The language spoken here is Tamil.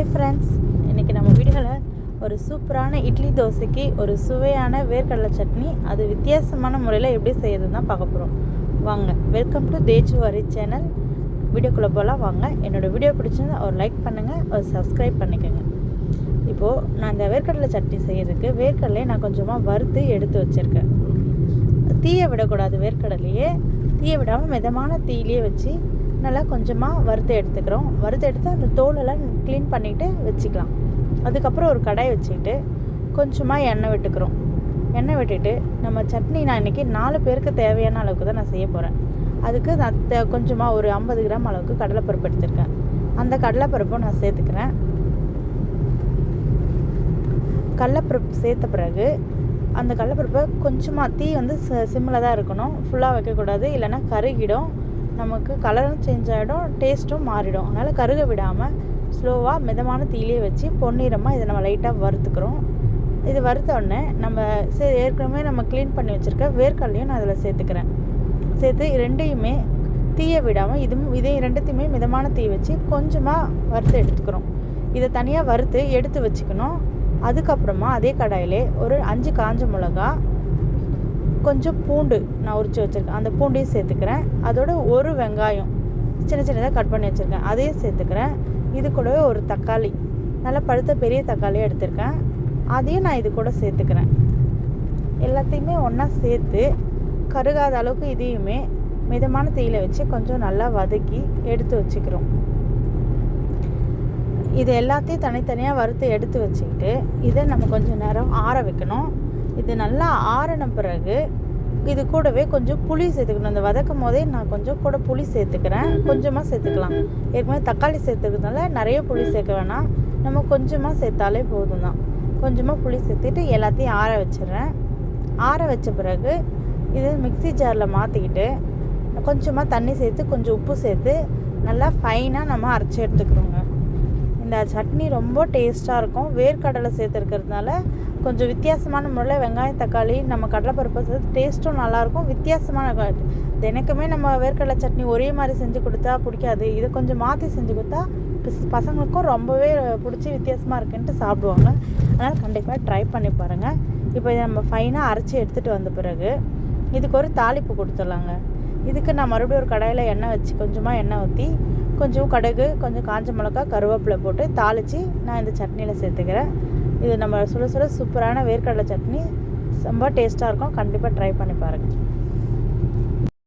ஹாய் ஃப்ரெண்ட்ஸ் இன்றைக்கி நம்ம வீடுகளில் ஒரு சூப்பரான இட்லி தோசைக்கு ஒரு சுவையான வேர்க்கடலை சட்னி. அது வித்தியாசமான முறையில் எப்படி செய்யறதுன்னு தான் பார்க்க போகிறோம் வாங்க வெல்கம் டு தேஜுவாரி சேனல் வீடியோக்குள்ளே போகலாம் வாங்க. என்னோடய வீடியோ பிடிச்சிருந்தா ஒரு லைக் பண்ணுங்கள் ஒரு சப்ஸ்கிரைப் பண்ணிக்கோங்க. இப்போது நான் இந்த வேர்க்கடலை சட்னி செய்கிறதுக்கு வேர்க்கடலையை நான் கொஞ்சமாக வறுத்து எடுத்து வச்சுருக்கேன். தீயை விடக்கூடாது வேர்க்கடலையே. தீயை விடாமல் மிதமான தீயிலையே வச்சு நல்லா கொஞ்சமாக வறுத்து எடுத்துக்கிறோம். வறுத்து எடுத்து அந்த தோலெல்லாம் க்ளீன் பண்ணிவிட்டு வச்சுக்கலாம். அதுக்கப்புறம் ஒரு கடாய் வச்சுக்கிட்டு கொஞ்சமாக எண்ணெய் விட்டுக்கிறோம். எண்ணெய் விட்டுட்டு நம்ம சட்னி நான் இன்றைக்கி நாலு பேருக்கு தேவையான அளவுக்கு தான் நான் செய்ய போகிறேன் அதுக்கு நான் தே- கொஞ்சமாக ஒரு ஐம்பது கிராம் அளவுக்கு கடலைப்பருப்பு எடுத்திருக்கேன். அந்த கடலைப்பருப்பும் நான் சேர்த்துக்கிறேன். கடலப்பருப்பு சேர்த்த பிறகு அந்த கடலப்பருப்பை கொஞ்சமாக தீ வந்து சிம்மில் தான் இருக்கணும். ஃபுல்லாக வைக்கக்கூடாது. இல்லைன்னா கருகிடும். நமக்கு கலரும் சேஞ்ச் ஆகிடும் டேஸ்ட்டும் மாறிடும். அதனால் கருக விடாமல் ஸ்லோவாக மிதமான தீயிலே வச்சு பொன்னிறமாக இதை நம்ம லைட்டாக வறுத்துக்கிறோம். இது வறுத்தோடனே நம்ம சரி ஏற்கனவே நம்ம க்ளீன் பண்ணி வச்சுருக்க வேர்க்கடலையும் நான் அதில் சேர்த்துக்கிறேன். சேர்த்து ரெண்டையுமே தீயை விடாமல் இதுவும் இதையும் ரெண்டுத்தையுமே மிதமான தீ வச்சு கொஞ்சமாக வறுத்து எடுத்துக்கிறோம். இதை தனியாக வறுத்து எடுத்து வச்சுக்கணும். அதுக்கப்புறமா அதே கடாயிலே ஒரு அஞ்சு காஞ்ச மிளகா கொஞ்சம் பூண்டு நான் உரித்து வச்சுருக்கேன். அந்த பூண்டையும் சேர்த்துக்கிறேன். அதோட ஒரு வெங்காயம் சின்ன சின்னதாக கட் பண்ணி வச்சுருக்கேன். அதையும் சேர்த்துக்கிறேன். இது கூடவே ஒரு தக்காளி நல்லா பழுத்த பெரிய தக்காளியாக எடுத்திருக்கேன். அதையும் நான் இது கூட சேர்த்துக்கிறேன். எல்லாத்தையுமே ஒன்றா சேர்த்து கருகாத அளவுக்கு இதையுமே மிதமான தீயில வச்சு கொஞ்சம் நல்லா வதக்கி எடுத்து வச்சுக்கிறோம். இது எல்லாத்தையும் தனித்தனியாக வறுத்து எடுத்து வச்சுக்கிட்டு இதை நம்ம கொஞ்சம் நேரம் ஆற வைக்கணும். இது நல்லா ஆறின பிறகு இது கூடவே கொஞ்சம் புளி சேர்த்துக்கணும். இந்த வதக்கும் போதே நான் கொஞ்சம் கூட புளி சேர்த்துக்கிறேன். கொஞ்சமாக சேர்த்துக்கலாம். ஏற்கனவே தக்காளி சேர்த்துக்கிறதுனால நிறைய புளி சேர்க்க வேணாம். நம்ம கொஞ்சமாக சேர்த்தாலே போதும் தான் கொஞ்சமாக புளி சேர்த்துட்டு எல்லாத்தையும் ஆற வச்சிடுறேன். ஆற வச்ச பிறகு இது மிக்ஸி ஜாரில் மாற்றிக்கிட்டு கொஞ்சமாக தண்ணி சேர்த்து கொஞ்சம் உப்பு சேர்த்து நல்லா ஃபைனாக நம்ம அரைச்சி எடுத்துக்கிறோங்க இந்த சட்னி ரொம்ப டேஸ்ட்டாக இருக்கும். வேர்க்கடலை சேர்த்துருக்கிறதுனால கொஞ்சம் வித்தியாசமான முறையில் வெங்காயம் தக்காளி நம்ம கடலைப்பருப்பு சேர்த்து டேஸ்ட்டும் நல்லாயிருக்கும். வித்தியாசமான தினக்குமே நம்ம வேர்க்கடலை சட்னி ஒரே மாதிரி செஞ்சு கொடுத்தா பிடிக்காது. இதை கொஞ்சம் மாற்றி செஞ்சு கொடுத்தா பசங்களுக்கும் ரொம்பவே பிடிச்சி வித்தியாசமாக இருக்குன்ட்டு சாப்பிடுவாங்க. அதனால் கண்டிப்பாக ட்ரை பண்ணி பாருங்கள் இப்போ இதை நம்ம ஃபைனாக அரைச்சி எடுத்துகிட்டு வந்த பிறகு இதுக்கு ஒரு தாளிப்பு கொடுத்துடலாங்க. இதுக்கு நான் மறுபடியும் ஒரு கடாயில் எண்ணெய் வச்சு கொஞ்சமாக எண்ணெய் ஊற்றி கொஞ்சம் கடுகு கொஞ்சம் காஞ்ச மிளகா கருவேப்பிலை போட்டு தாளித்து நான் இந்த சட்னியில் சேர்த்துக்கிறேன். இது நம்ம சுட சுட சூப்பரான வேர்க்கடலை சட்னி ரொம்ப டேஸ்ட்டாக இருக்கும். கண்டிப்பாக ட்ரை பண்ணி பாருங்கள்